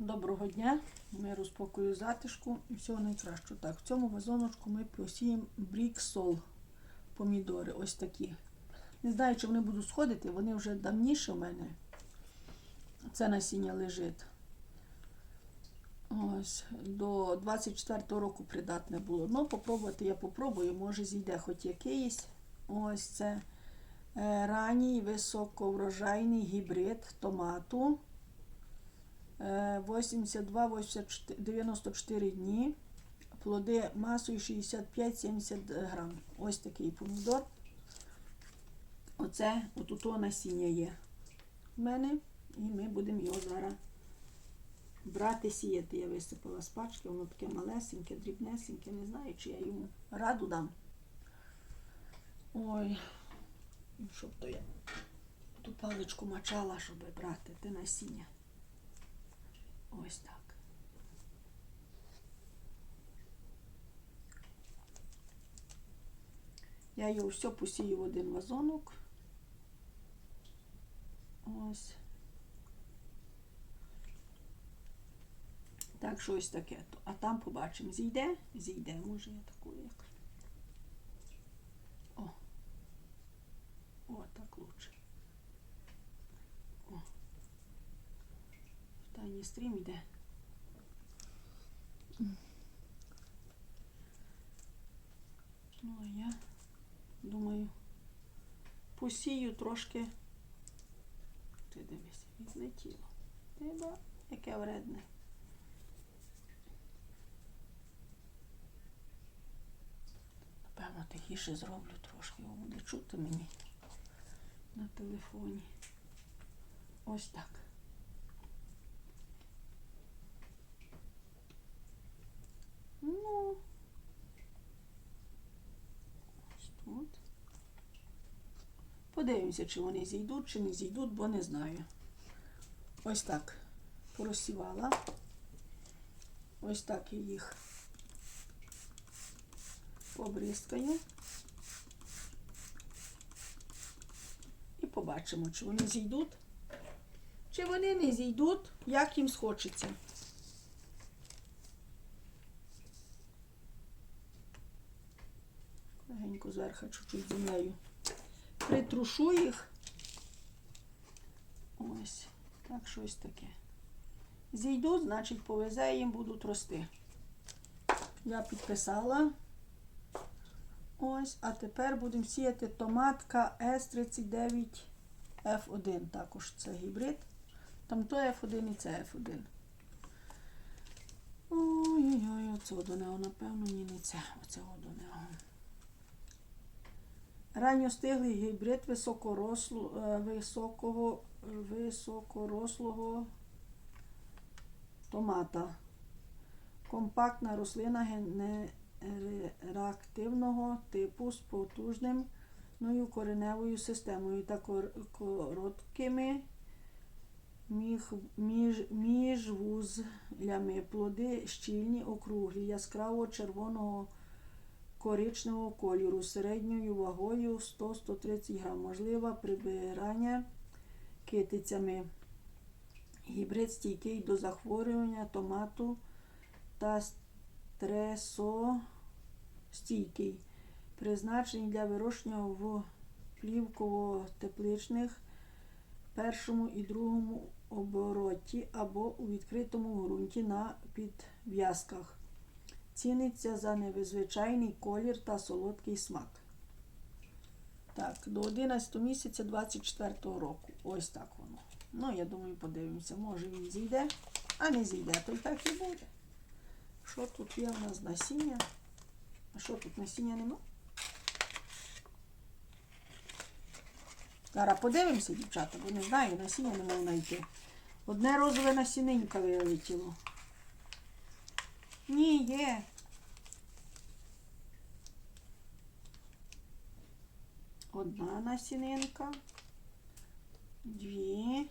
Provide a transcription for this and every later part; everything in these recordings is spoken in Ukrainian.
Доброго дня, миру, спокою, затишку і всього найкращого. Так, в цьому вазоночку ми посіємо бріксол помідори. Ось такі. Не знаю, чи вони будуть сходити, вони вже давніше в мене. Це насіння лежить. Ось, до 24-го року придатне було. Ну, попробувати я попробую, може зійде хоч якийсь. Ось це е, ранній високоврожайний гібрид томату. Е, 82-94 дні. Плоди масою 65-70 грам. Ось такий помідор. Оце отут о насіння є в мене. І ми будемо його зараз брати, сіяти. Я висипала з пачки, воно таке малесеньке, дрібнесеньке. Не знаю, чи я йому раду дам. Ой, щоб то я ту паличку мачала, щоб брати те насіння. Ось так. Я його все посію в один вазонок. Ось. Так, щось таке. А там побачимо. Зійде? Зійде, може я таку як. О. О, так лучше. О. В тайні стрім йде. Ну, а я думаю, посію трошки. Ти дивись, відлетіло. Ти яке вредне. Напевно, тихіше зроблю трошки, його буде чути мені на телефоні. Ось так. Ну, ось тут. Подивимося, чи вони зійдуть, чи не зійдуть, бо не знаю. Ось так порозсівала. Ось так я їх побризкаю. І побачимо, чи вони зійдуть, чи вони не зійдуть, як їм схочеться. Легенько зверху чуть-чуть землею притрушу їх. Ось, так щось таке. Зійдуть, значить, повезе їм будуть рости. Я підписала. Ось, а тепер будемо сіяти томатка S39F1. Також це гібрид. Там то F1 і це F1. Ой-ой-ой, оце до нього, напевно, ні, не це. Оце до нього. Ранньостиглий гібрид е, високого, високорослого томата. Компактна рослина генеративного типу з потужним кореневою системою та короткими міжвузлями. Плоди щільні, округлі, яскраво червоного коричневого кольору середньою вагою 100-130 грам. Можливе прибирання китицями. Гібрид стійкий до захворювання томату та стресостійкий. Призначений для вирощення в плівково-тепличних першому і другому обороті або у відкритому ґрунті на підв'язках. Ціниться за незвичайний колір та солодкий смак. Так, до 11 місяця 24 року. Ось так воно. Ну, я думаю, подивимося. Може він зійде, а не зійде, то й так і буде. Що тут є в нас насіння? А що тут насіння нема? Зараз подивимося, дівчата, бо не знаю, насіння не можу знайти. Одне розове насінинка вилетіло. Ні, є. Одна насінинка. Дві.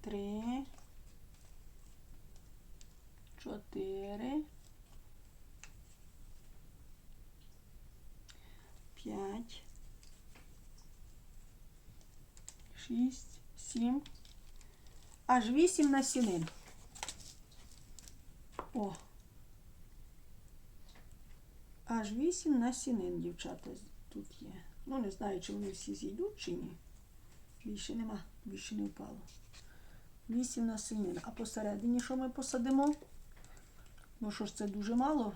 Три. Чотири. П'ять. Шість. Сім. аж 8 насінин. О. Аж 8 насінин, дівчата, тут є. Ну, не знаю, чи вони всі зійдуть чи ні. Більше нема, більше не впало. 8 насінин. А посередині що ми посадимо? Ну що ж, це дуже мало.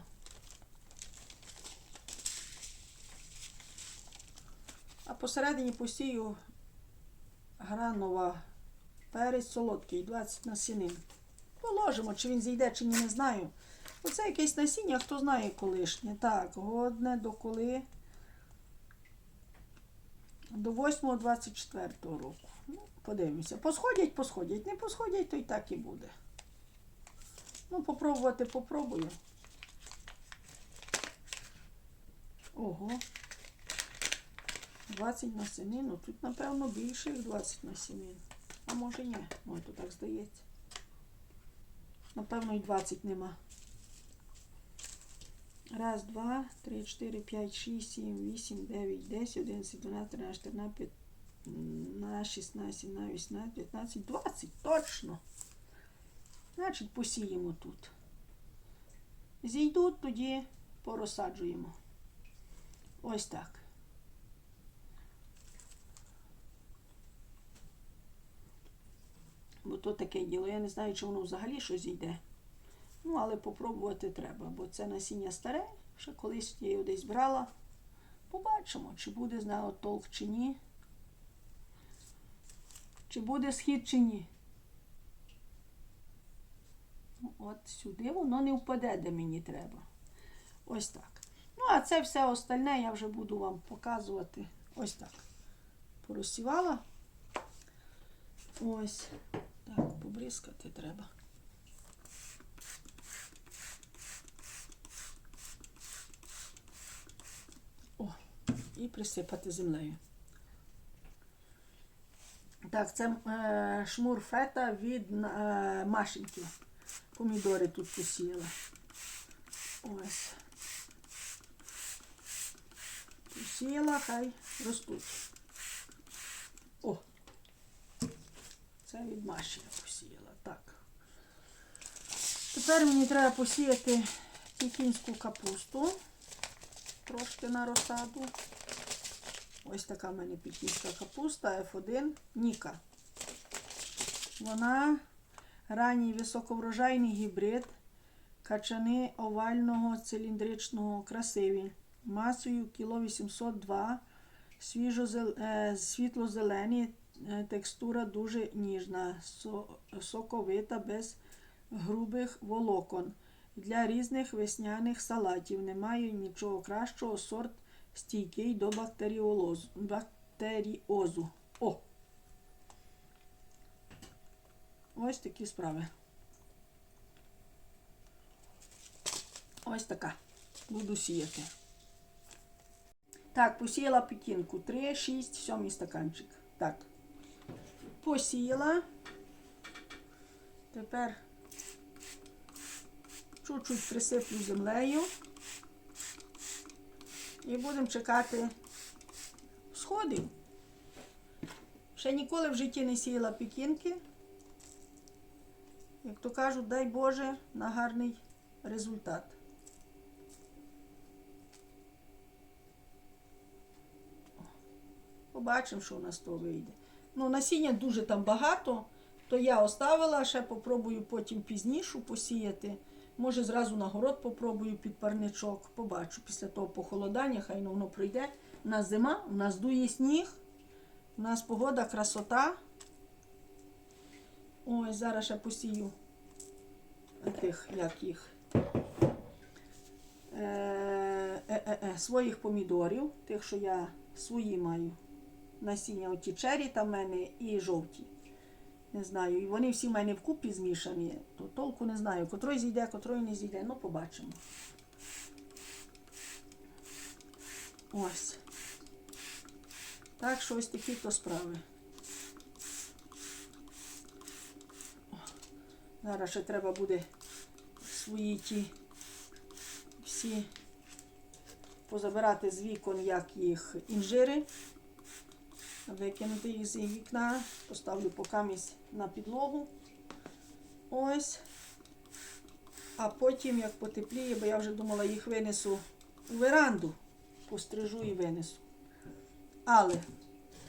А посередині посію гранова перець солодкий, 20 насінин. Положимо, чи він зійде, чи ні, не знаю. Оце якесь насіння, хто знає колишнє. Так, годне до коли? До 8-24 року. Ну, подивимося. Посходять, посходять. Не посходять, то і так і буде. Ну, попробувати попробую. Ого. 20 насінин. Ну тут, напевно, більше як 20 насінин. А може ні. Ой, то так здається. Напевно, і 20 нема. Раз, два, три, чотири, п'ять, шість, сім, вісім, дев'ять, десять, одинадцять, дванадцять, тринадцять, чотирнадцять, п'ятнадцять, шістнадцять, сімнадцять, вісімнадцять, п'ятнадцять, двадцять. Точно. Значить, посіємо тут. Зійдуть, тоді порозсаджуємо. Ось так. Бо то таке діло. Я не знаю, чи воно взагалі щось йде. Ну, але попробувати треба, бо це насіння старе, ще колись я його десь брала. Побачимо, чи буде з нього толк чи ні. Чи буде схід чи ні. Ну, От сюди воно не впаде, де мені треба. Ось так. Ну, а це все остальне я вже буду вам показувати. Ось так. Порозсівала. Ось. Так, побризкати треба. О, і присипати землею. Так, це е, шмур фета від е, Машеньки. Помідори тут посіяла. Ось. Посіяла, хай ростуть. О! Це від Маші я посіяла. Так. Тепер мені треба посіяти пекінську капусту. Трошки на розсаду. Ось така в мене пекінська капуста F1 Ніка. Вона ранній високоврожайний гібрид качани овального циліндричного красиві. Масою кіло 802 свіжо е, світло-зелені, е, текстура дуже ніжна, соковита, без грубих волокон. Для різних весняних салатів немає нічого кращого, сорт стійкий до бактеріолозу. бактеріозу. О! Ось такі справи. Ось така. Буду сіяти. Так, посіяла пекінку. 3, 6, 7 стаканчик. Так. Посіяла. Тепер чуть-чуть присиплю землею. І будемо чекати сходів. Ще ніколи в житті не сіяла пекінки. Як то кажуть, дай Боже на гарний результат. Побачимо, що у нас то вийде. Ну, насіння дуже там багато, то я оставила, ще попробую потім пізніше посіяти. Може, зразу на город попробую під парничок. Побачу після того похолодання, хай воно пройде. У нас зима, у нас дує сніг, у нас погода, красота. Ой, зараз ще посію тих, як їх. Е, е, е, е, своїх помідорів, тих, що я свої маю. Насіння оті чері там в мене і жовті. Не знаю. І вони всі в мене вкупі змішані, то толку не знаю. Котрий зійде, котрий не зійде. Ну, побачимо. Ось. Так що ось такі то справи. Зараз ще треба буде свої ті всі позабирати з вікон, як їх інжири викинути їх з вікна, поставлю покамість на підлогу. Ось. А потім, як потепліє, бо я вже думала, їх винесу у веранду, пострижу і винесу. Але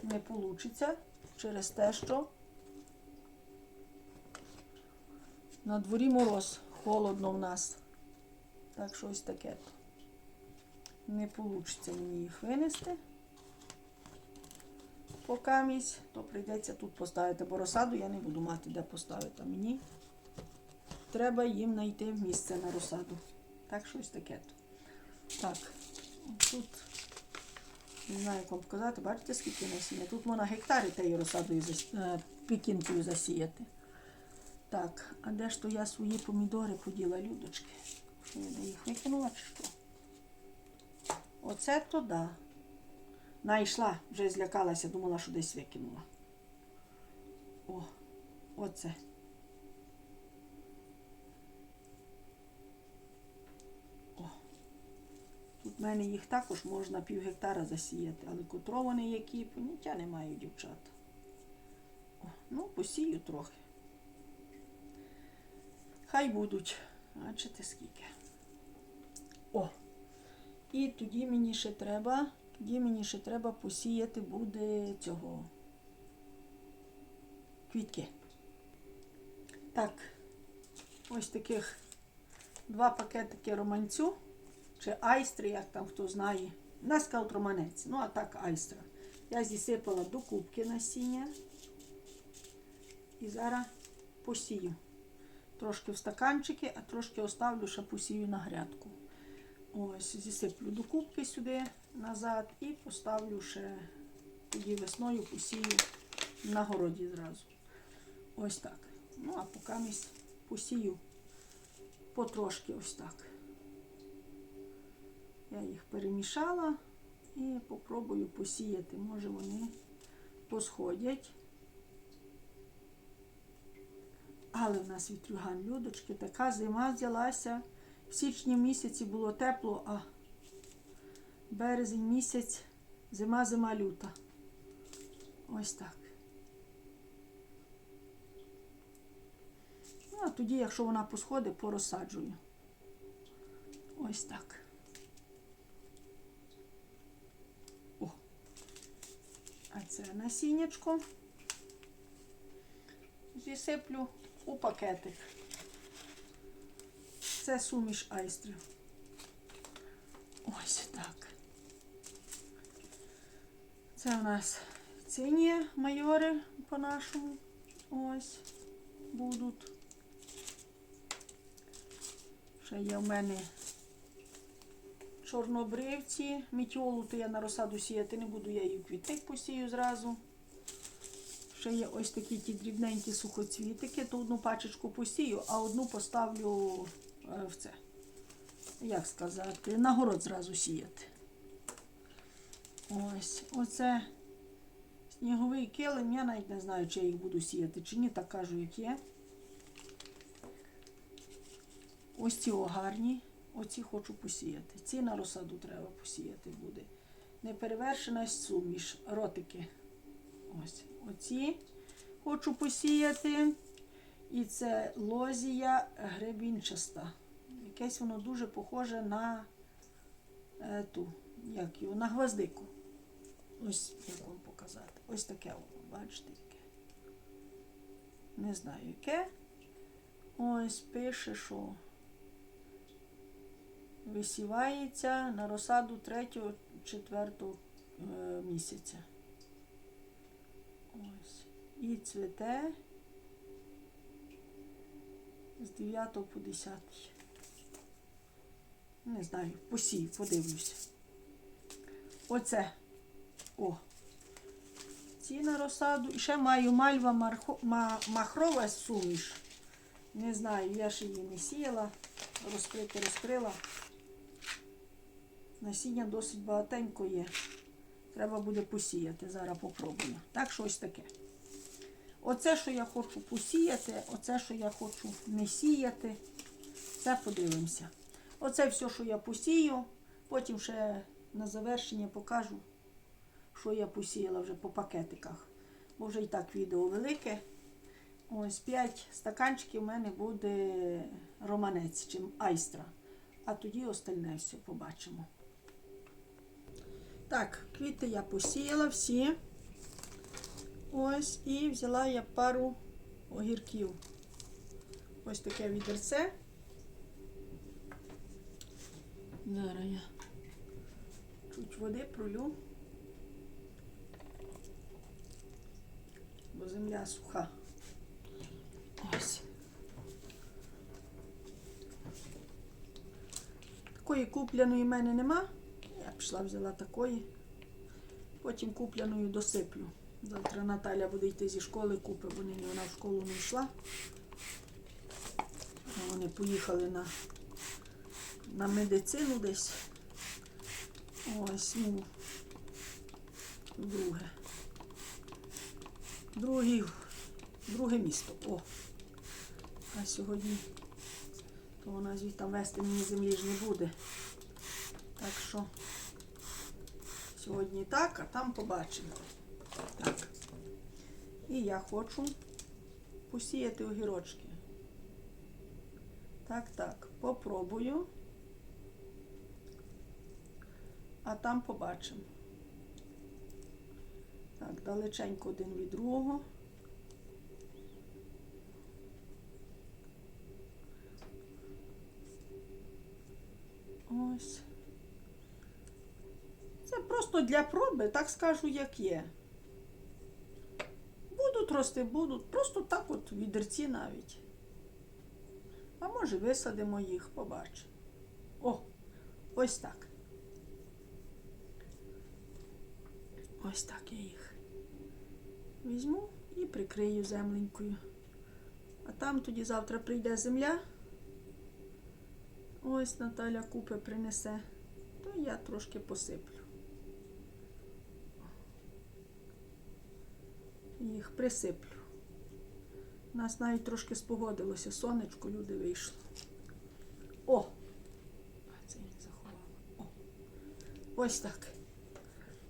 не вийде через те, що на дворі мороз, холодно в нас. Так що ось таке. Не вийде мені їх винести. Поки місць, то прийдеться тут поставити, бо розсаду я не буду мати де поставити. Мені треба їм знайти місце на розсаду. Так, щось таке. Так, тут не знаю, як вам показати, бачите, скільки насіння. Тут можна гектарі тією розсадою е, пікінкою засіяти. Так, а де ж то я свої помідори поділа, людочки? Що я де їх викинула чи що? Оце то да. Найшла, вже злякалася, думала, що десь викинула. О, оце. О. Тут в мене їх також можна пів гектара засіяти, але котро вони які, поняття не маю, дівчата. О, ну, посію трохи. Хай будуть. Бачите скільки. О! І тоді мені ще треба, тоді мені ще треба посіяти буде цього квітки. Так, ось таких два пакетики романцю, чи айстри, як там хто знає. Нас кажуть романець, ну а так айстра. Я зісипала до кубки насіння і зараз посію. Трошки в стаканчики, а трошки оставлю, ще посію на грядку. Ось, зісиплю до кубки сюди назад і поставлю ще тоді весною посію на городі зразу. Ось так. Ну, а поки місь посію потрошки ось так. Я їх перемішала і попробую посіяти. Може вони посходять. Але в нас вітрюган, людочки, така зима взялася. В січні місяці було тепло, а березень місяць, зима, зима люта. Ось так. Ну, а тоді, якщо вона посходить, порозсаджую. Ось так. О. А це насіннячко зісиплю у пакетик. Це суміш айстрів. Ось так. Це у нас ціні майори по-нашому. Ось будуть. Ще є в мене чорнобривці. Мітіолу то я на розсаду сіяти не буду, я її в квітник посію зразу. Ще є ось такі ті дрібненькі сухоцвітики, то одну пачечку посію, а одну поставлю е, в це. Як сказати, на город зразу сіяти. Ось, оце сніговий килим, я навіть не знаю, чи я їх буду сіяти, чи ні, так кажу, як є. Ось ці гарні, оці хочу посіяти. Ці на розсаду треба посіяти буде. Неперевершена суміш, ротики. Ось, оці хочу посіяти. І це лозія гребінчаста. Якесь воно дуже похоже на е, ту, як його, на гвоздику. Ось як вам показати. Ось таке воно, бачите, яке. Не знаю яке. Ось пише, що висівається на розсаду 3-4 е, місяця. Ось. І цвіте з 9 по 10. Не знаю, посію, подивлюся. Оце. О. Ці на розсаду. І ще маю мальва махрова суміш. Не знаю, я ще її не сіяла. Розкрити розкрила. Насіння досить багатенько є. Треба буде посіяти. Зараз попробую. Так, що ось таке. Оце, що я хочу посіяти, оце, що я хочу не сіяти, це подивимося. Оце все, що я посію, потім ще на завершення покажу, що я посіяла вже по пакетиках. Бо вже і так відео велике. Ось 5 стаканчиків у мене буде романець, чим айстра. А тоді остальне все побачимо. Так, квіти я посіяла всі. Ось, і взяла я пару огірків. Ось таке відерце. Зараз я чуть води пролю. Бо земля суха. Ось. Такої купляної в мене нема. Я пішла взяла такої. Потім купленою досиплю. Завтра Наталя буде йти зі школи, купить, бо нині вона в школу не йшла. Вони поїхали на, на медицину десь. Ось, ну, друге. Другий, друге місто. О. А сьогодні то вона звідти вести мені землі ж не буде. Так що сьогодні так, а там побачимо. Так. І я хочу посіяти огірочки. Так, так, попробую. А там побачимо. Далеченько один від другого. Ось. Це просто для проби, так скажу, як є. Будуть рости, будуть. Просто так от відерці навіть. А може висадимо їх, побачимо. О, ось так. Ось так я їх візьму і прикрию земленькою. А там тоді завтра прийде земля. Ось Наталя купи принесе, то я трошки посиплю. Їх присиплю. У нас навіть трошки спогодилося, сонечко, люди вийшло. О! А це не заховала. О! Ось так.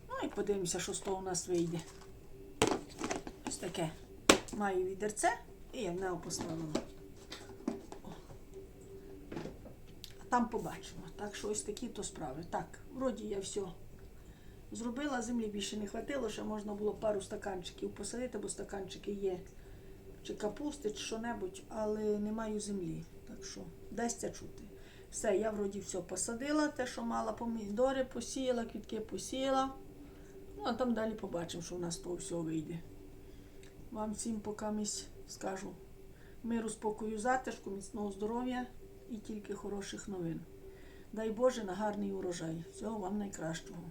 Ну і подивимося, що з того у нас вийде. Ось таке. Маю відерце і я в нього поставила. А там побачимо. Так що ось такі то справи. Так, вроді я все зробила, землі більше не хватило, ще можна було пару стаканчиків посадити, бо стаканчики є. Чи капусти, чи що-небудь, але не маю землі. Так що це чути. Все, я вроді все посадила, те, що мала помідори, посіяла, квітки посіяла. Ну, а там далі побачимо, що у нас того всього вийде. Вам всім покамість скажу миру, спокою, затишку, міцного здоров'я і тільки хороших новин. Дай Боже на гарний урожай. Всього вам найкращого.